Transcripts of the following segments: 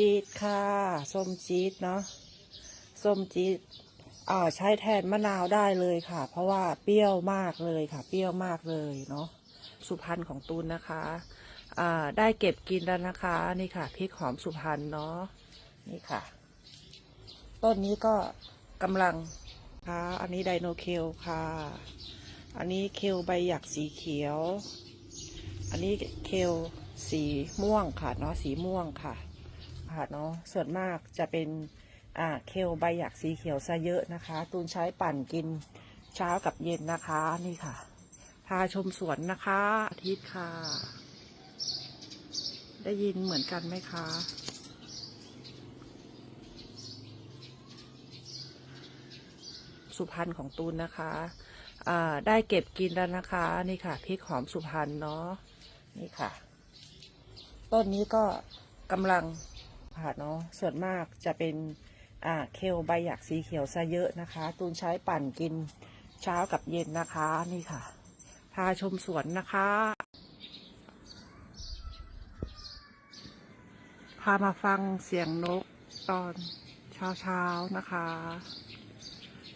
จี๊ดค่ะส้มจี๊ดเนาะส้มจี๊ดอ่าใช้แทนมะนาวได้เลยค่ะ เพราะว่าเปรี้ยวมากเลยค่ะ เปรี้ยวมากเลยเนาะสุพรรณของตูนนะคะอ่าได้เก็บกินแล้วนะคะนี่ค่ะพริกหอมสุพรรณเนาะนี่ค่ะ ต้นนี้ก็กำลังค่ะอันนี้ไดโนเคลค่ะ อันนี้เคลใบหยักสีเขียว อันนี้เคลสีม่วงค่ะเนาะสีม่วงค่ะ ค่ะเนาะส่วนมากจะเป็นอ่าเคลใบหยักสีเขียวซะเยอะนะคะ ตูนใช้ปั่นกินเช้ากับเย็นนะคะนี่ค่ะ พาชมสวนนะคะ อาทิตย์ค่ะ ได้ยินเหมือนกันไหมคะสุพรรณของตูนนะคะอ่าได้เก็บกินแล้วนะคะ นี่ค่ะพริกหอมสุพรรณเนาะนี่ค่ะ ต้นนี้ก็กำลัง ค่ะเนาะส่วนมากจะเป็นอ่าเคลใบหยักสีเขียวซะเยอะนะคะ ตูนใช้ปั่นกินเช้ากับเย็นนะคะนี่ค่ะ พาชมสวนนะคะ พามาฟังเสียงนกตอนเช้าเช้านะคะ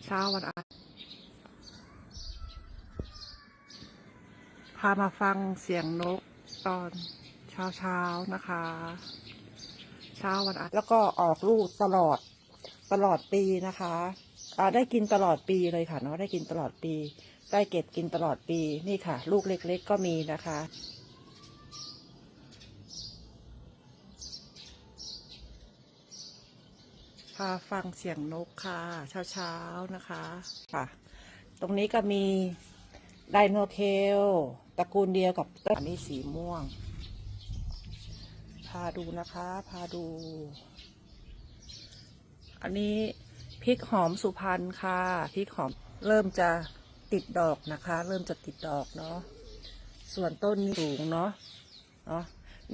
เช้าวันอาทิตย์พามาฟังเสียงนกตอนเช้าเช้านะคะ เช้าวันอาทิตย์แล้วก็ออกลูกตลอดตลอดปีนะคะอ่าได้กินตลอดปีเลยค่ะเนาะได้กินตลอดปี ได้เก็บกินตลอดปีนี่ค่ะ ลูกเล็ก ๆ ก็มีนะคะพาฟังเสียงนกค่ะเช้าๆนะคะค่ะ ตรงนี้ก็มีไดโนเคลตระกูลเดียวกับต้นอันนี้สีม่วง พาดูนะคะ พาดู อันนี้พริกหอมสุพรรณค่ะ พริกหอมเริ่มจะติดดอกนะคะ เริ่มจะติดดอกเนาะ ส่วนต้นนี้สูงเนาะ เนาะ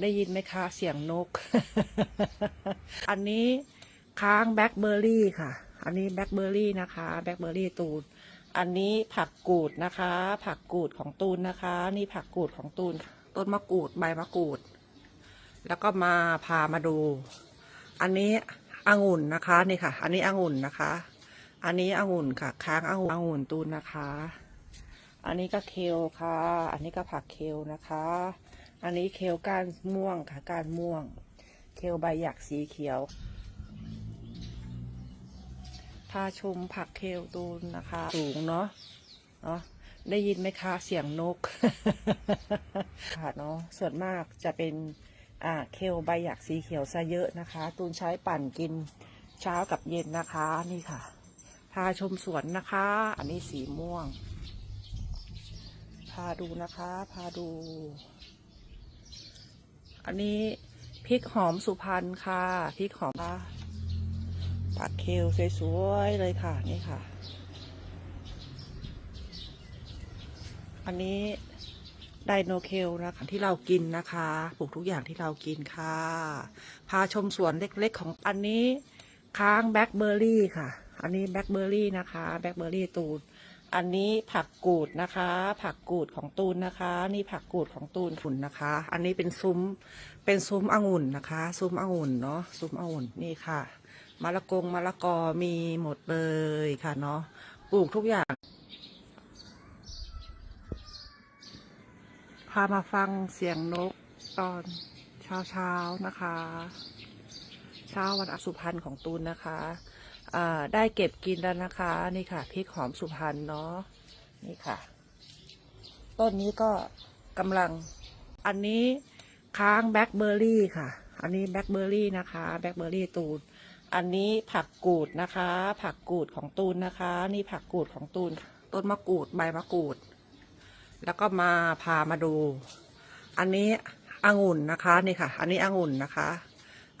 ได้ยินไหมคะเสียงนก อันนี้ค้างแบล็คเบอร์รี่ค่ะ อันนี้แบล็คเบอร์รี่นะคะ แบล็คเบอร์รี่ตูน อันนี้ผักกูดนะคะ ผักกูดของตูนนะคะ นี่ผักกูดของตูน ต้นมะกรูดใบมะกรูด แล้วก็มาพามาดู อันนี้องุ่นนะคะนี่ค่ะ อันนี้องุ่นนะคะ อันนี้องุ่นค่ะ ค้างองุ่นองุ่นตูนนะคะ อันนี้ก็เคลค่ะ อันนี้ก็ผักเคลนะคะ อันนี้เคลก้านม่วงค่ะก้านม่วง เคลใบหยักสีเขียวพาชมผักเคลตูนนะคะ สูงเนาะเนาะได้ยินไหมคะเสียงนกค่ะเนาะส่วนมากจะเป็น อ่าเคลใบหยักสีเขียวซะเยอะนะคะ ตูนใช้ปั่นกินเช้ากับเย็นนะคะ นี่ค่ะ พาชมสวนนะคะ อันนี้สีม่วง พาดูนะคะ พาดู อันนี้พริกหอมสุพรรณค่ะ พริกหอมค่ะผักเคลสวยๆเลยค่ะ นี่ค่ะ อันนี้ ไดโนเคลนะคะที่เรากินนะคะปลูกทุกอย่างที่เรากินค่ะ พาชมสวนเล็กๆของอันนี้ค้างแบล็คเบอร์รี่ค่ะ อันนี้แบล็คเบอร์รี่นะคะแบล็คเบอร์รี่ตูน อันนี้ผักกูดนะคะ ผักกูดของตูนนะคะ นี่ผักกูดของตูนฝุ่นนะคะ อันนี้เป็นซุ้มเป็นซุ้มองุ่นนะคะ ซุ้มองุ่นเนาะซุ้มองุ่นนี่ค่ะมะละกงมะละกอมีหมดเลยค่ะเนาะปลูกทุกอย่าง พามาฟังเสียงนกตอนเช้าเช้านะคะ เช้าวันอสุพรรณของตูนนะคะได้เก็บกินแล้วนะคะ นี่ค่ะพริกหอมสุพรรณเนาะนี่ค่ะ ต้นนี้ก็กำลังอันนี้ค้างแบล็คเบอร์รี่ค่ะ อันนี้แบล็คเบอร์รี่นะคะแบล็คเบอร์รี่ตูน อันนี้ผักกูดนะคะ ผักกูดของตูนนะคะ นี่ผักกูดของตูน ต้นมะกรูดใบมะกรูด แล้วก็มาพามาดู อันนี้องุ่นนะคะนี่ค่ะ อันนี้องุ่นนะคะ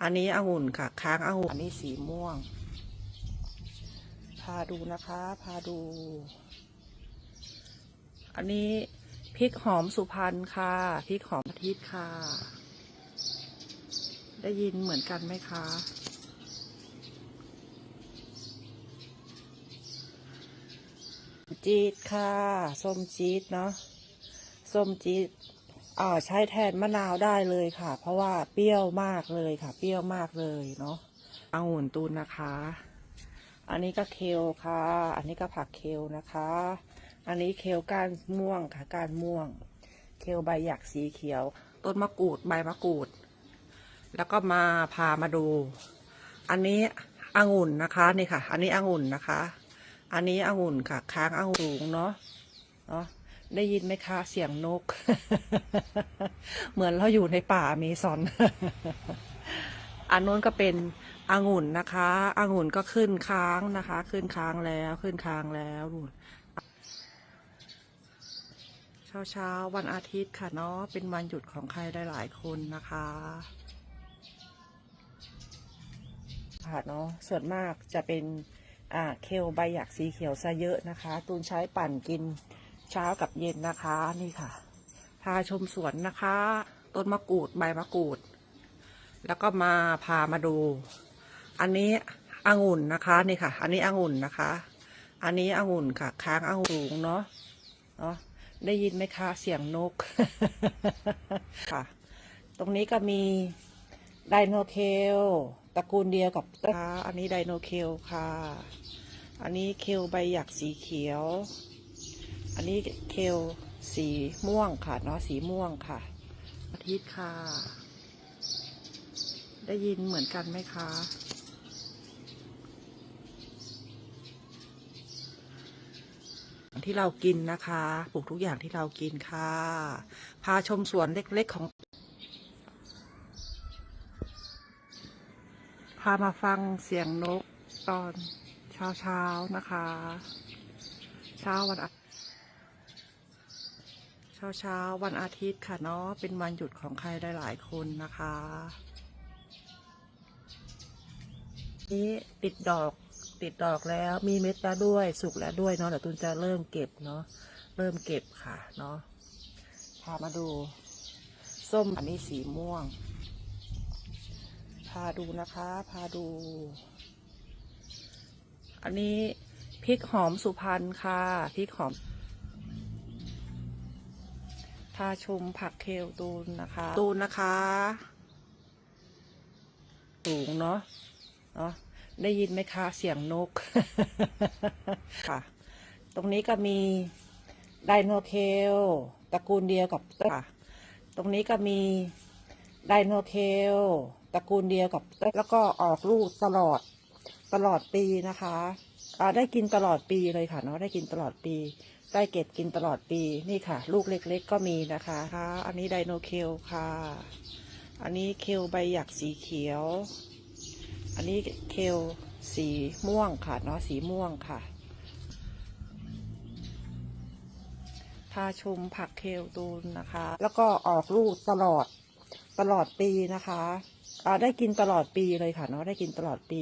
อันนี้องุ่นค่ะ ค้างองุ่นอันนี้สีม่วง พาดูนะคะ พาดู อันนี้พริกหอมสุพรรณค่ะพริกหอมอาทิตย์ค่ะ ได้ยินเหมือนกันไหมคะ จี๊ดค่ะส้มจี๊ดเนาะส้มจี๊ดอ่าใช้แทนมะนาวได้เลยค่ะ เพราะว่าเปรี้ยวมากเลยค่ะ เปรี้ยวมากเลยเนาะองุ่นตูนนะคะ อันนี้ก็เคลค่ะ อันนี้ก็ผักเคลนะคะ อันนี้เคลก้านม่วงค่ะก้านม่วง เคลใบหยักสีเขียว ต้นมะกรูดใบมะกรูด แล้วก็มาพามาดู อันนี้องุ่นนะคะนี่ค่ะ อันนี้องุ่นนะคะ อันนี้องุ่นค่ะ ค้างองุ่นสูงเนาะเนาะได้ยินไหมคะเสียงนก เหมือนเราอยู่ในป่าเมซอน อันนู้นก็เป็นองุ่นนะคะองุ่นก็ขึ้นค้างนะคะ ขึ้นค้างแล้วขึ้นค้างแล้วเช้าเช้าวันอาทิตย์ค่ะเนาะเป็นวันหยุดของใครหลายๆคนนะคะค่ะเนาะส่วนมากจะเป็น อ่าเคลใบหยักสีเขียวซะเยอะนะคะ ตูนใช้ปั่นกินเช้ากับเย็นนะคะ นี่ค่ะ พาชมสวนนะคะ ต้นมะกรูดใบมะกรูด แล้วก็มาพามาดู อันนี้องุ่นนะคะนี่ค่ะ อันนี้องุ่นนะคะ อันนี้องุ่นค่ะ ค้างองุ่นเนาะเนาะได้ยินไหมคะเสียงนกค่ะ ตรงนี้ก็มีไดโนเคล ตระกูลเดียวกับนะคะอันนี้ไดโนเคลค่ะ อันนี้เคลใบหยักสีเขียว อันนี้เคลสีม่วงค่ะเนาะสีม่วงค่ะ อาทิตย์ค่ะ ได้ยินเหมือนกันไหมคะที่เรากินนะคะ ปลูกทุกอย่างที่เรากินค่ะ พาชมสวนเล็กๆของามาฟังเสียงนกตอนเช้าๆนะคะ เช้าวันอาเช้าเช้าวันอาทิตย์ค่ะเนาะเป็นวันหยุดของใครหลายๆคนนะคะ นี้ติดดอกติดดอกแล้วมีเม็ดแล้วด้วยสุกแล้วด้วยเนาะเดี๋ยวตุนจะเริ่มเก็บเนาะเริ่มเก็บค่ะเนาะพามาดู ส้มอันนี้สีม่วง พาดูนะคะ พาดู อันนี้พริกหอมสุพรรณค่ะพริกหอม พาชมผักเคลตูนนะคะ ตูนนะคะสูงเนาะเนาะได้ยินไหมคะเสียงนกค่ะ ตรงนี้ก็มีไดโนเคลตระกูลเดียวกับค่ะ ตรงนี้ก็มีไดโนเคล ตระกูลเดียวกับแล้วก็ออกลูกตลอดตลอดปีนะคะได้กินตลอดปีเลยค่ะเนาะได้กินตลอดปี ได้เก็บกินตลอดปีนี่ค่ะ ลูกเล็ก ๆ ก็มีนะคะค่ะอันนี้ไดโนเคลค่ะ อันนี้เคลใบหยักสีเขียว อันนี้เคลสีม่วงค่ะเนาะสีม่วงค่ะพาชมผักเคลตูนนะคะ แล้วก็ออกลูกตลอดตลอดปีนะคะ ได้กินตลอดปีเลยค่ะเนาะได้กินตลอดปี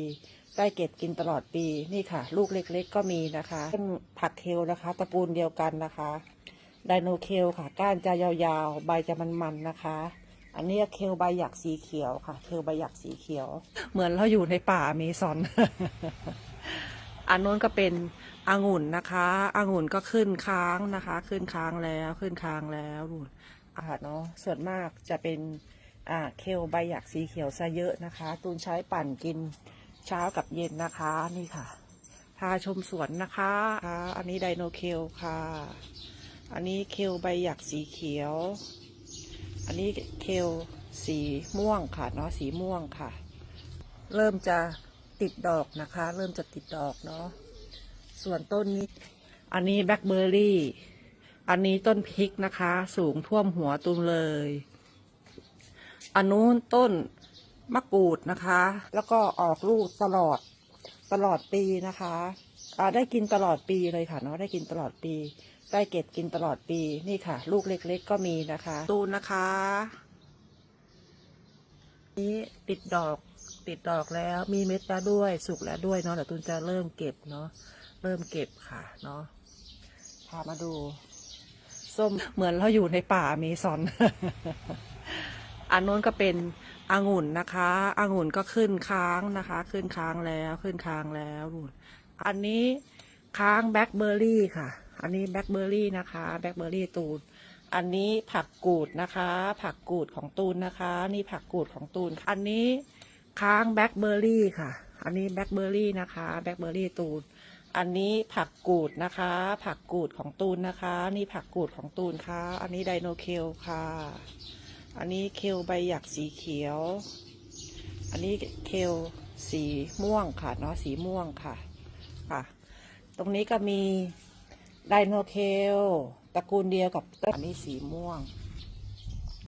ได้เก็บกินตลอดปีนี่ค่ะ ลูกเล็ก ๆ ก็มีนะคะเป็นผักเคลนะคะตระกูลเดียวกันนะคะไดโนเคลค่ะ ก้านจะยาวๆ ใบจะมันๆนะคะ อันนี้เคลใบหยักสีเขียวค่ะ เคลใบหยักสีเขียว เหมือนเราอยู่ในป่าเมซอน อันนู้นก็เป็นองุ่นนะคะองุ่นก็ขึ้นค้างนะคะ ขึ้นค้างแล้วขึ้นค้างแล้วอ่าเนาะส่วนมากจะเป็น อ่าเคลใบหยักสีเขียวซะเยอะนะคะ ตูนใช้ปั่นกินเช้ากับเย็นนะคะนี่ค่ะ พาชมสวนนะคะอันนี้ไดโนเคลค่ะ อันนี้เคลใบหยักสีเขียว อันนี้เคลสีม่วงค่ะเนาะสีม่วงค่ะ เริ่มจะติดดอกนะคะ เริ่มจะติดดอกเนาะส่วนต้นนี้ อันนี้แบล็คเบอร์รี่ อันนี้ต้นพริกนะคะ สูงท่วมหัวตุมเลย อันนู้นต้นมะกรูดนะคะ แล้วก็ออกลูกตลอดตลอดปีนะคะได้กินตลอดปีเลยค่ะเนาะได้กินตลอดปี ได้เก็บกินตลอดปีนี่ค่ะ ลูกเล็ก ๆ ก็มีนะคะตูนนะคะ นี้ติดดอกติดดอกแล้วมีเม็ดแล้วด้วยสุกแล้วด้วยเนาะเดี๋ยวตูนจะเริ่มเก็บเนาะเริ่มเก็บค่ะเนาะพามาดู ส้มเหมือนเราอยู่ในป่าเมซอน อันนู้นก็เป็นองุ่นนะคะองุ่นก็ขึ้นค้างนะคะ ขึ้นค้างแล้วขึ้นค้างแล้วอันนี้ค้างแบล็คเบอร์รี่ค่ะ อันนี้แบล็คเบอร์รี่นะคะแบล็คเบอร์รี่ตูน อันนี้ผักกูดนะคะ ผักกูดของตูนนะคะ นี่ผักกูดของตูน อันนี้ค้างแบล็คเบอร์รี่ค่ะ อันนี้แบล็คเบอร์รี่นะคะแบล็คเบอร์รี่ตูน อันนี้ผักกูดนะคะ ผักกูดของตูนนะคะ นี่ผักกูดของตูนค่ะ อันนี้ไดโนเคลค่ะ อันนี้เคลใบหยักสีเขียว อันนี้เคลสีม่วงค่ะเนาะสีม่วงค่ะค่ะ ตรงนี้ก็มีไดโนเคลตระกูลเดียวกับต้นอันนี้สีม่วง